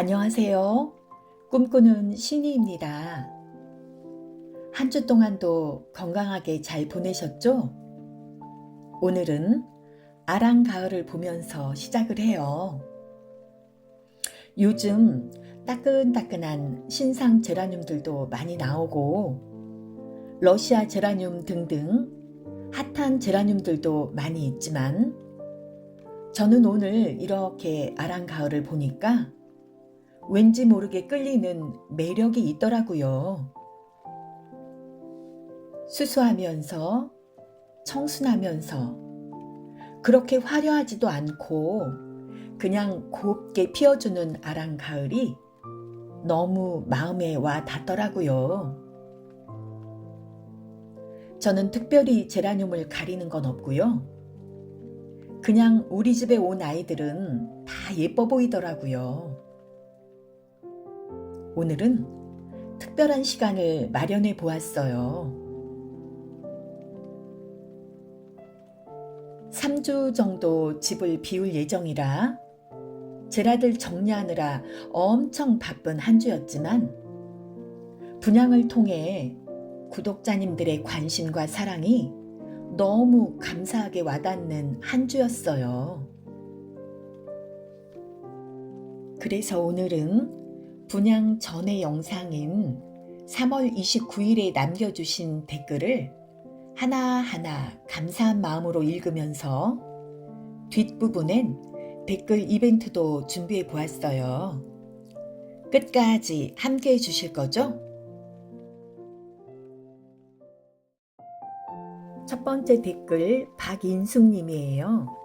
안녕하세요. 꿈꾸는 신이입니다. 한 주 동안도 건강하게 잘 보내셨죠? 오늘은 아랑 가을을 보면서 시작을 해요. 요즘 따끈따끈한 신상 제라늄들도 많이 나오고 러시아 제라늄 등등 핫한 제라늄들도 많이 있지만 저는 오늘 이렇게 아랑 가을을 보니까 왠지 모르게 끌리는 매력이 있더라고요. 수수하면서 청순하면서 그렇게 화려하지도 않고 그냥 곱게 피어주는 아랑 가을이 너무 마음에 와 닿더라고요. 저는 특별히 제라늄을 가리는 건 없고요. 그냥 우리 집에 온 아이들은 다 예뻐 보이더라고요. 오늘은 특별한 시간을 마련해 보았어요. 3주 정도 집을 비울 예정이라 제라들 정리하느라 엄청 바쁜 한 주였지만 분양을 통해 구독자님들의 관심과 사랑이 너무 감사하게 와닿는 한 주였어요. 그래서 오늘은 분양 전의 영상인 3월 29일에 남겨주신 댓글을 하나하나 감사한 마음으로 읽으면서 뒷부분엔 댓글 이벤트도 준비해 보았어요. 끝까지 함께 해 주실 거죠? 첫 번째 댓글 박인숙님이에요.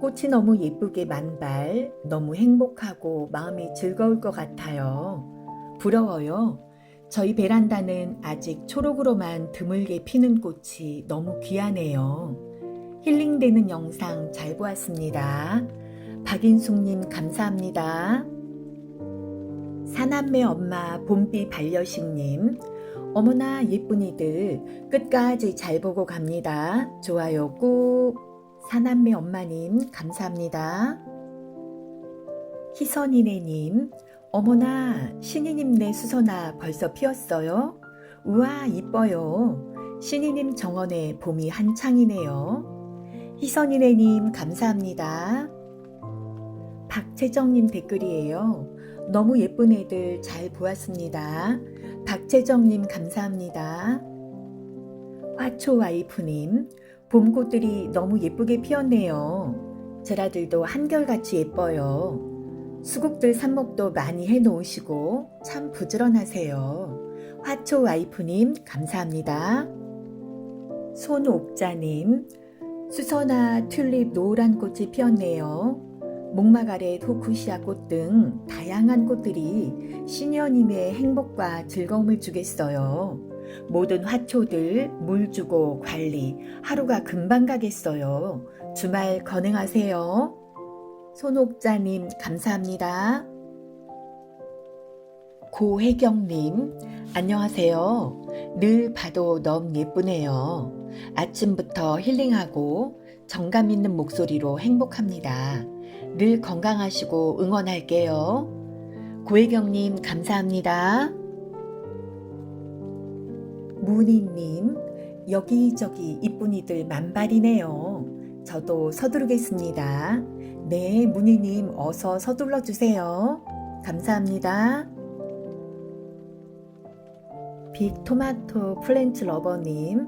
꽃이 너무 예쁘게 만발, 너무 행복하고 마음이 즐거울 것 같아요. 부러워요. 저희 베란다는 아직 초록으로만 드물게 피는 꽃이 너무 귀하네요. 힐링되는 영상 잘 보았습니다. 박인숙님 감사합니다. 사남매 엄마 봄비 반려식님 어머나 예쁜이들 끝까지 잘 보고 갑니다. 좋아요 꾹 사남매 엄마님 감사합니다. 희선이네님 어머나 신이님네 수선화 벌써 피었어요? 우와 이뻐요. 신이님 정원에 봄이 한창이네요. 희선이네님 감사합니다. 박채정님 댓글이에요. 너무 예쁜 애들 잘 보았습니다. 박채정님 감사합니다. 화초 와이프님 봄꽃들이 너무 예쁘게 피었네요. 제라들도 한결같이 예뻐요. 수국들 삽목도 많이 해 놓으시고 참 부지런하세요. 화초 와이프님 감사합니다. 손옥자님 수선화, 튤립, 노란 꽃이 피었네요. 목마가렛, 호쿠시아 꽃 등 다양한 꽃들이 시녀님의 행복과 즐거움을 주겠어요. 모든 화초들 물 주고 관리 하루가 금방 가겠어요. 주말 건행하세요. 손옥자님 감사합니다. 고혜경님 안녕하세요. 늘 봐도 너무 예쁘네요. 아침부터 힐링하고 정감 있는 목소리로 행복합니다. 늘 건강하시고 응원할게요. 고혜경님 감사합니다. 문희님 여기저기 이쁜이들 만발이네요. 저도 서두르겠습니다. 네, 문희님 어서 서둘러 주세요. 감사합니다. 빅토마토 플랜트 러버님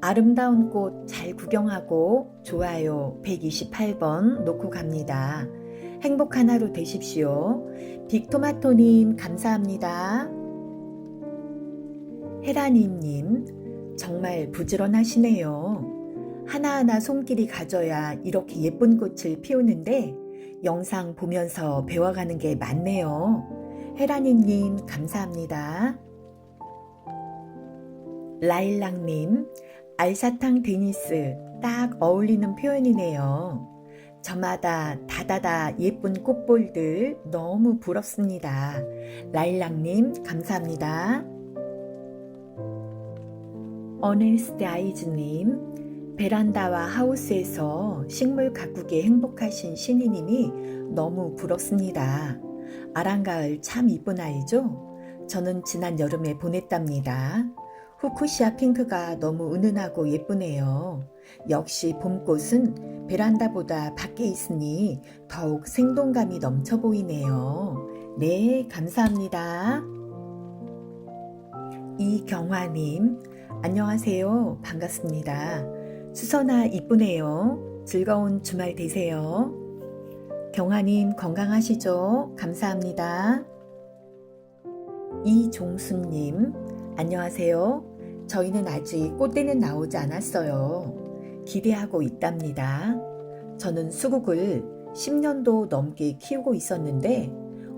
아름다운 꽃 잘 구경하고 좋아요 128번 놓고 갑니다. 행복한 하루 되십시오. 빅토마토님 감사합니다. 헤라님님 정말 부지런하시네요. 하나하나 손길이 가져야 이렇게 예쁜 꽃을 피우는데 영상 보면서 배워가는 게 많네요. 헤라님님 감사합니다. 라일락님 알사탕 데니스 딱 어울리는 표현이네요. 저마다 다다다 예쁜 꽃볼들 너무 부럽습니다. 라일락님 감사합니다. 어네스트 아이즈님 베란다와 하우스에서 식물 가꾸기에 행복하신 신이님이 너무 부럽습니다. 아랑가을 참 이쁜 아이죠? 저는 지난 여름에 보냈답니다. 후쿠시아 핑크가 너무 은은하고 예쁘네요. 역시 봄꽃은 베란다보다 밖에 있으니 더욱 생동감이 넘쳐 보이네요. 네, 감사합니다. 이경화님, 안녕하세요. 반갑습니다. 수선아 이쁘네요. 즐거운 주말 되세요. 경화님 건강하시죠? 감사합니다. 이종수님, 안녕하세요. 저희는 아직 꽃대는 나오지 않았어요. 기대하고 있답니다. 저는 수국을 10년도 넘게 키우고 있었는데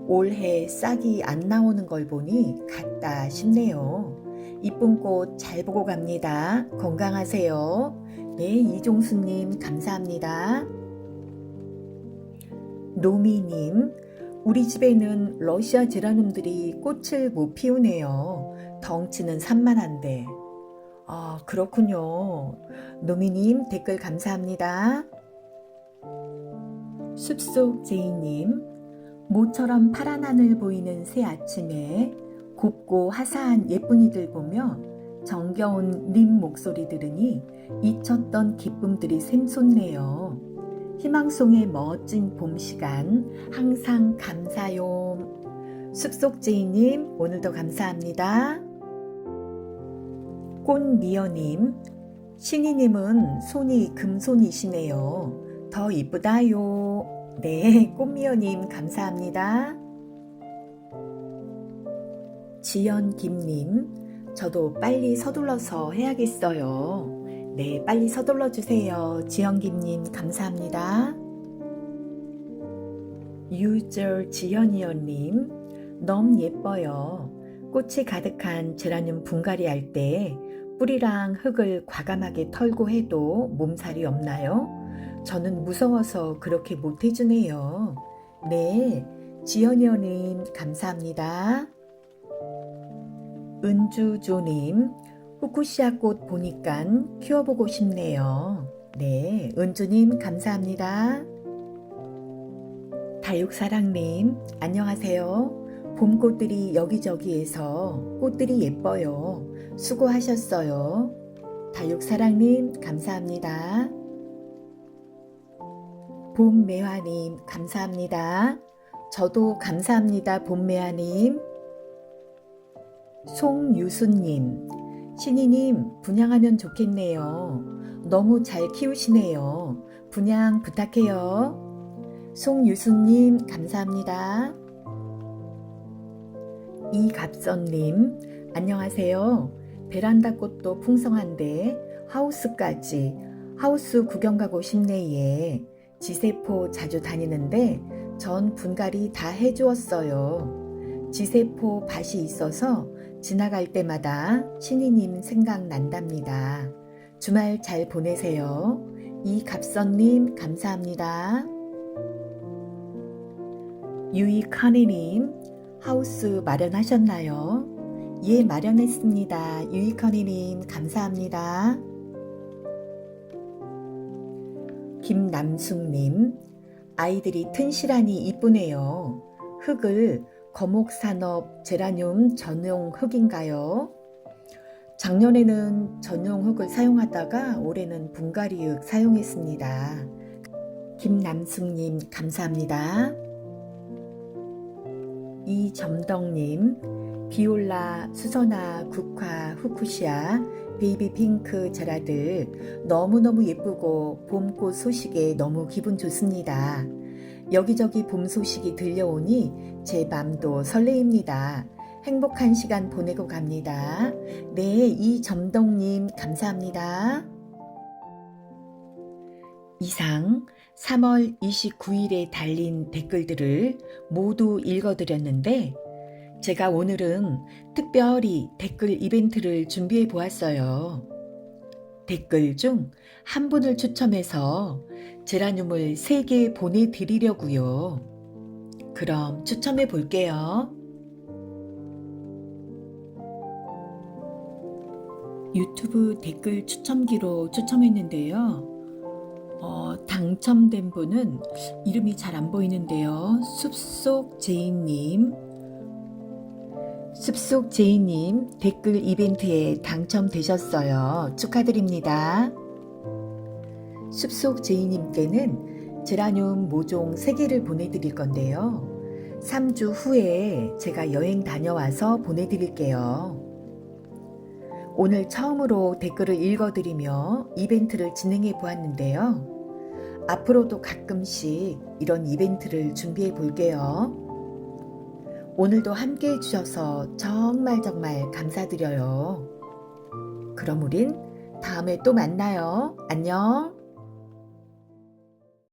올해 싹이 안 나오는 걸 보니 같다 싶네요. 이쁜 꽃 잘 보고 갑니다. 건강하세요. 네, 이종수님 감사합니다. 노미님, 우리 집에는 러시아 제라늄들이 꽃을 못 피우네요. 덩치는 산만한데. 아, 그렇군요. 노미님 댓글 감사합니다. 숲속 제이님, 모처럼 파란 하늘 보이는 새 아침에 곱고 화사한 예쁜이들 보며 정겨운 님 목소리 들으니 잊혔던 기쁨들이 샘솟네요. 희망송의 멋진 봄 시간 항상 감사요. 숲속 제이님 오늘도 감사합니다. 꽃미여님 신이님은 손이 금손이시네요. 더 이쁘다요. 네, 꽃미여님 감사합니다. 지연 김님 저도 빨리 서둘러서 해야겠어요. 네, 빨리 서둘러 주세요. 지연 김님 감사합니다. 유저 지연이어님 너무 예뻐요. 꽃이 가득한 제라늄 분갈이 할 때 뿌리랑 흙을 과감하게 털고 해도 몸살이 없나요? 저는 무서워서 그렇게 못 해주네요. 네, 지연이어님 감사합니다. 은주조님 후쿠시아 꽃 보니까 키워보고 싶네요. 네, 은주님 감사합니다. 다육사랑님 안녕하세요. 봄꽃들이 여기저기에서 꽃들이 예뻐요. 수고하셨어요. 다육사랑님 감사합니다. 봄매화님 감사합니다. 저도 감사합니다. 봄매화님. 송유수님, 신이님, 분양하면 좋겠네요. 너무 잘 키우시네요. 분양 부탁해요. 송유수님, 감사합니다. 이갑선님, 안녕하세요. 베란다 꽃도 풍성한데 하우스까지 하우스 구경 가고 싶네 예. 지세포 자주 다니는데 전 분갈이 다 해주었어요. 지세포 밭이 있어서 지나갈 때마다 신이님 생각난답니다. 주말 잘 보내세요. 이갑선님 감사합니다. 유이커니님 하우스 마련하셨나요? 예 마련했습니다. 유이커니님 감사합니다. 김남숙님 아이들이 튼실하니 이쁘네요. 흙을 거목산업 제라늄 전용 흙인가요? 작년에는 전용 흙을 사용하다가 올해는 분갈이 흙 사용했습니다. 김남숙님 감사합니다. 이점덕님 비올라, 수선화, 국화, 후쿠시아, 베이비 핑크 제라들 너무너무 예쁘고 봄꽃 소식에 너무 기분 좋습니다. 여기저기 봄 소식이 들려오니 제 맘도 설레입니다. 행복한 시간 보내고 갑니다. 네, 이점덕님 감사합니다. 이상 3월 29일에 달린 댓글들을 모두 읽어드렸는데 제가 오늘은 특별히 댓글 이벤트를 준비해 보았어요. 댓글 중 한 분을 추첨해서 제라늄을 3개 보내드리려고요. 그럼 추첨해 볼게요. 유튜브 댓글 추첨기로 추첨했는데요. 어, 당첨된 분은 이름이 잘 안 보이는데요. 숲속 제이님. 숲속 제이님 댓글 이벤트에 당첨되셨어요. 축하드립니다. 숲속 제이님께는 제라늄 모종 3개를 보내드릴 건데요. 3주 후에 제가 여행 다녀와서 보내드릴게요. 오늘 처음으로 댓글을 읽어드리며 이벤트를 진행해 보았는데요. 앞으로도 가끔씩 이런 이벤트를 준비해 볼게요. 오늘도 함께 해주셔서 정말 정말 감사드려요. 그럼 우린 다음에 또 만나요. 안녕.